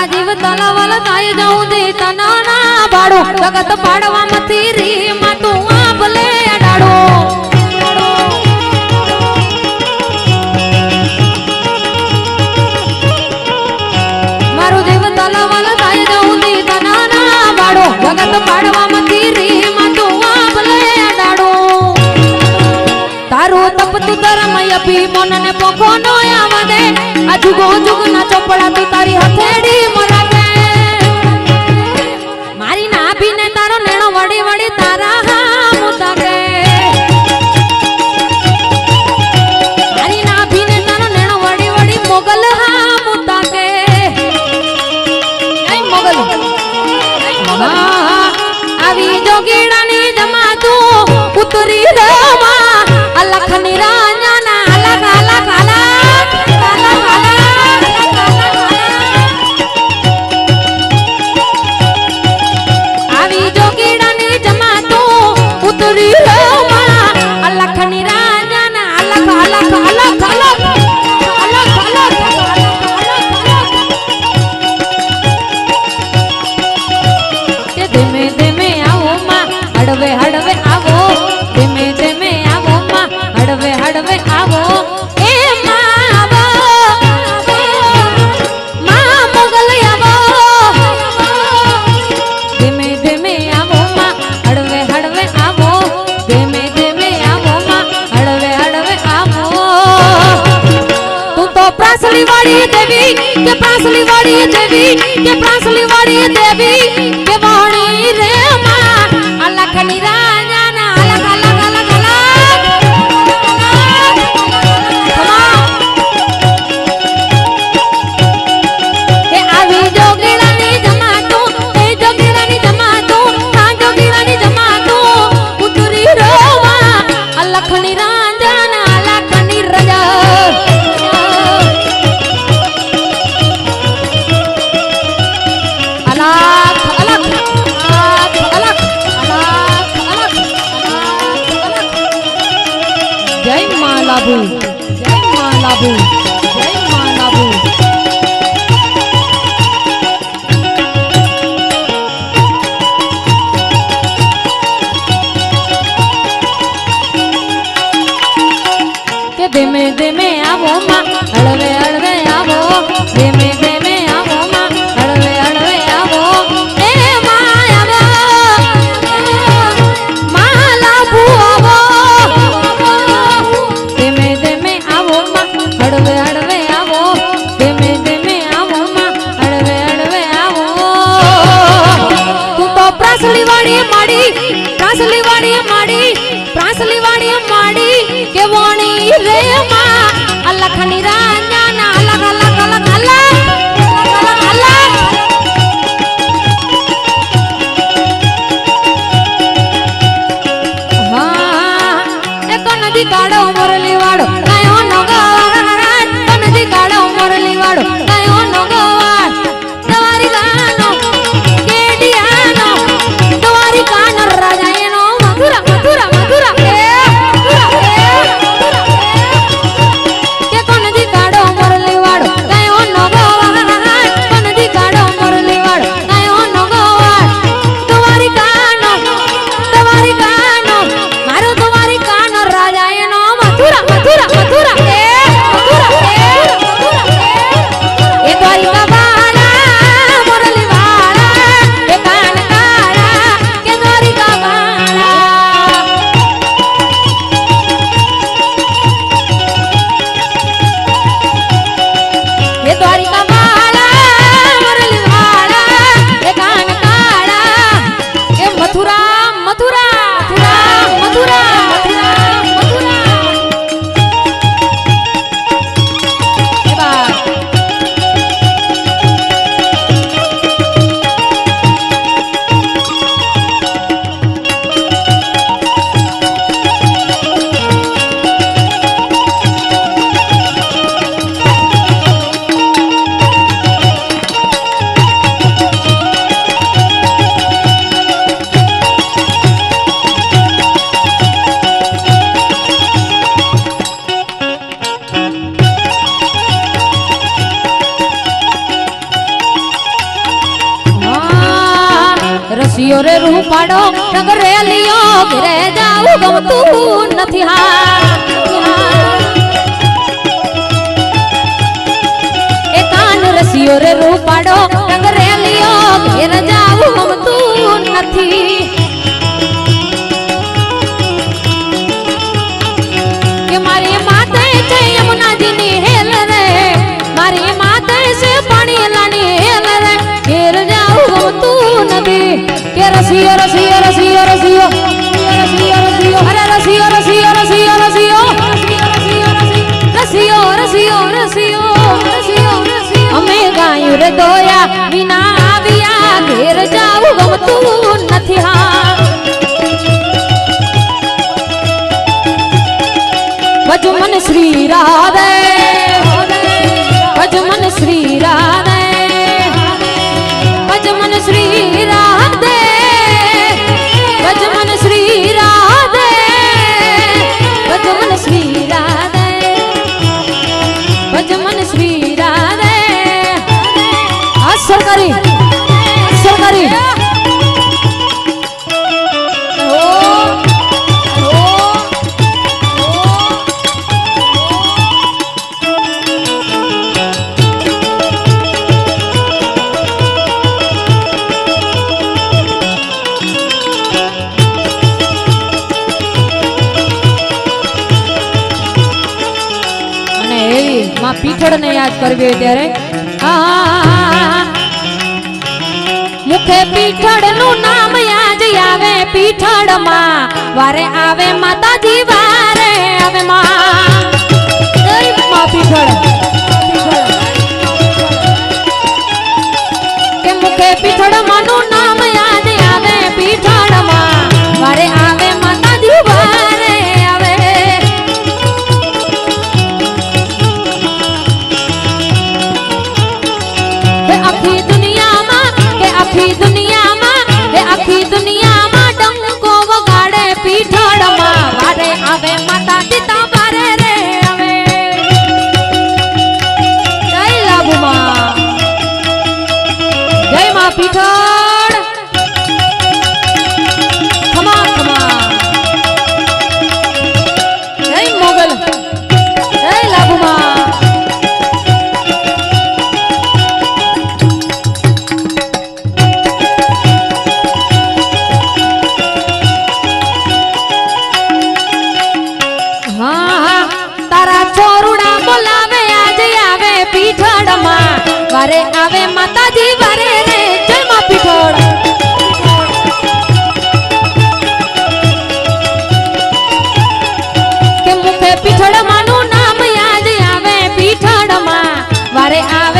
આ જીવ તલાવલ થાય જાઉં દે તના ના પાડો જગત રી માં તું આ અડાડો. મારું જીવ તલાવલ થાય જાઉં દે તના ના પાડો જગત રી માં તું આ અડાડો. તારું તપ તપતું ધર્મ અભી મનને પોખો નો જુગો જુગ ના ચોપડા તું તારી હથેળી મરાવે. મારી નાભીને તારો નેણો વડી વડી તારા હા મુતાકે મારી તારો નેણો વડી વડી મોગલ હા મુતાકે મોગલ. આવી જોગીડાની જમાતું ઉતરી રવા પ્રાસલી વાળી દેવી કે પ્રાસલી વાળી દેવી કે લાભુ. જય મા લાભુ. જય મા લાભુ. કે ધીમે ધીમે આવો માં, હળવે હળવે આવો. ધીમે ધીમે રે માં અલખ નિરાંજના અલગ અલગ અલગ અલગ અલગ અલગ હા એ કનજી કાળો મુરલી વાળો કયો નગવાર શિયો રે રૂપાડો ટગરે લિયો ઘરે જાવું ગમતું નથી હા એ કાન રસિયો રે રૂપાડો ટગરે श्रीराम ગોળને યાદ કરવી હોય ત્યારે? મુખે પીઠળનું નામ યાદ આવે પીઠળમાં વારે આવે માતાજી વારે આવે માતાજી, વારે રે, જય માં પીઠોડ કે મુખે પીઠોડ માનું નામ યાદ આવે પીઠોડમાં વારે આવે